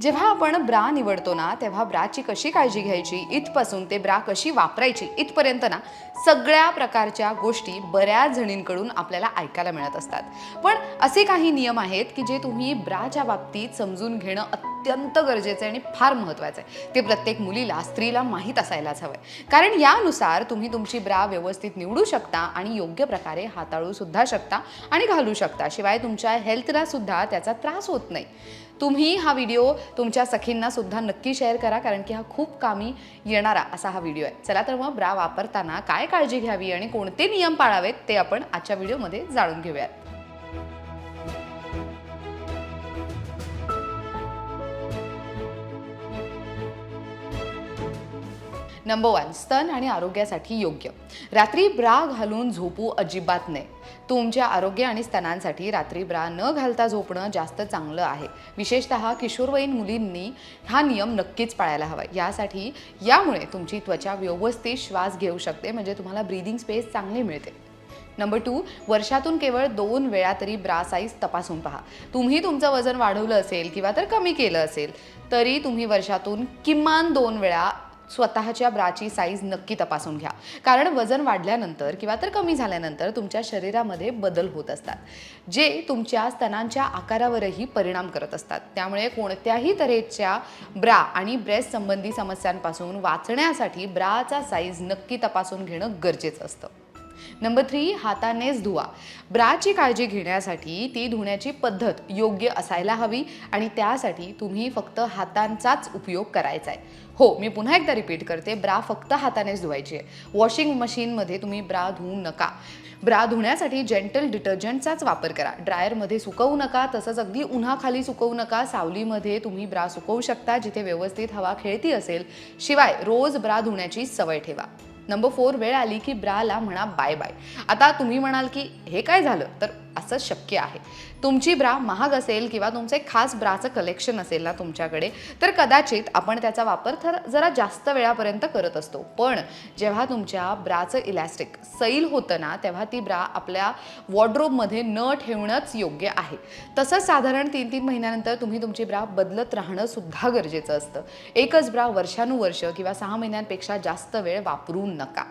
जेव्हा आपण ब्रा निवडतो ना तेव्हा ब्राची कशी काळजी घ्यायची? इथपासून ते ब्रा कशी वापरायची? इथपर्यंत ना सगळ्या प्रकारच्या गोष्टी बऱ्याच जणींकडून आपल्याला ऐकायला मिळत असतात. पण असे काही नियम आहेत की जे तुम्ही ब्राच्या बाबतीत समजून घेणं अत्यंत गरजेचं आहे आणि फार महत्त्वाचं आहे. ते प्रत्येक मुलीला स्त्रीला माहीत असायलाच हवं आहे कारण यानुसार तुम्ही तुमची ब्रा व्यवस्थित निवडू शकता आणि योग्य प्रकारे हाताळू सुद्धा शकता आणि घालू शकता. शिवाय तुमच्या हेल्थला सुद्धा त्याचा त्रास होत नाही. तुम्ही हा व्हिडिओ तुमच्या सखींना सुद्धा नक्की शेअर करा कारण की हा खूप कामी येणारा असा हा व्हिडिओ आहे. चला तर मग ब्रा वापरताना काय काळजी घ्यावी आणि कोणते नियम पाळावेत ते आपण आजच्या व्हिडिओमध्ये जाणून घेऊयात. नंबर वन स्तन आणि आरोग्यासाठी योग्य. रात्री ब्रा घालून झोपू अजिबात नाही तुमच्या आरोग्य आणि स्तनांसाठी रात्री ब्रा न घालता झोपणं जास्त चांगलं आहे. विशेषतः किशोरवयीन मुलींनी हा नियम नक्कीच पाळायला हवा. यासाठी यामुळे तुमची त्वचा व्यवस्थित श्वास घेऊ शकते म्हणजे तुम्हाला ब्रीदिंग स्पेस चांगली मिळते. नंबर टू वर्षातून केवळ दोन वेळा तरी ब्रा साईज तपासून पहा. तुम्ही तुमचं वजन वाढवलं असेल किंवा तर कमी केलं असेल तरी तुम्ही वर्षातून किमान दोन वेळा स्वतःच्या ब्राची साईज नक्की तपासून घ्या. कारण वजन वाढल्यानंतर किंवा तर कमी झाल्यानंतर तुमच्या शरीरामध्ये बदल होत असतात. जे तुमच्या स्तनांच्या आकारावरही परिणाम करत असतात. त्यामुळे कोणत्याही तऱ्हेच्या ब्रा आणि ब्रेस्ट संबंधी समस्यांपासून वाचण्यासाठी ब्राचा साईज नक्की तपासून घेणं गरजेचं असतं. नंबर थ्री हातानेच धुवा. ब्राची काळजी घेण्यासाठी ती धुण्याची पद्धत योग्य असायला हवी आणि त्यासाठी तुम्ही फक्त हातांचाच उपयोग करायचा आहे. हो मी पुन्हा एकदा रिपीट करते ब्रा फक्त हातानेच धुवायची आहे. वॉशिंग मशीनमध्ये तुम्ही ब्रा धुवू नका. ब्रा धुण्यासाठी जेंटल डिटर्जंटचाच वापर करा. ड्रायरमध्ये सुकवू नका तसंच अगदी उन्हाखाली सुकवू नका. सावलीमध्ये तुम्ही ब्रा सुकवू शकता जिथे व्यवस्थित हवा खेळती असेल. शिवाय रोज ब्रा धुण्याची सवय ठेवा. नंबर फोर वेळ आली की ब्राला म्हणा बाय बाय. आता तुम्ही म्हणाल की हे काय झालं? तर असं शक्य आहे. तुमची ब्रा महाग असेल किंवा तुमचं एक खास ब्राचं कलेक्शन असेल ना तुमच्याकडे तर कदाचित आपण त्याचा वापर तर जरा जास्त वेळापर्यंत करत असतो. पण जेव्हा तुमच्या ब्राचं इलॅस्टिक सैल होतं ना तेव्हा ती ब्रा आपल्या वॉर्ड्रोबमध्ये न ठेवणंच योग्य आहे. तसंच साधारण तीन तीन महिन्यानंतर तुम्ही तुमची ब्रा बदलत राहणं सुद्धा गरजेचं असतं. एकच ब्रा वर्षानुवर्ष किंवा सहा महिन्यांपेक्षा जास्त वेळ वापरू नका.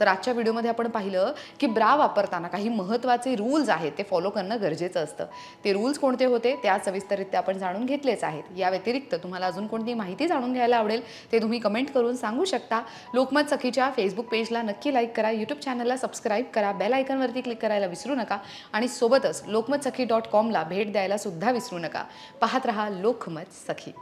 तर आजच्या व्हिडिओमध्ये आपण पाहिलं की ब्रा वापरताना काही महत्त्वाचे रूल्स आहेत ते फॉलो करणं गरजेचं असतं. ते रूल्स कोणते होते? त्या सविस्तररित्या आपण जाणून घेतलेच आहेत. या व्यतिरिक्त तुम्हाला अजून कोणती माहिती जाणून घ्यायला आवडेल ते तुम्ही कमेंट करून सांगू शकता. लोकमत सखीच्या फेसबुक पेजला नक्की लाईक करा यूट्यूब चॅनलला सबस्क्राईब करा बेल आयकनवरती क्लिक करायला विसरू नका आणि सोबतच लोकमत सखी डॉट कॉमला भेट द्यायला सुद्धा विसरू नका. पाहत रहा लोकमत सखी.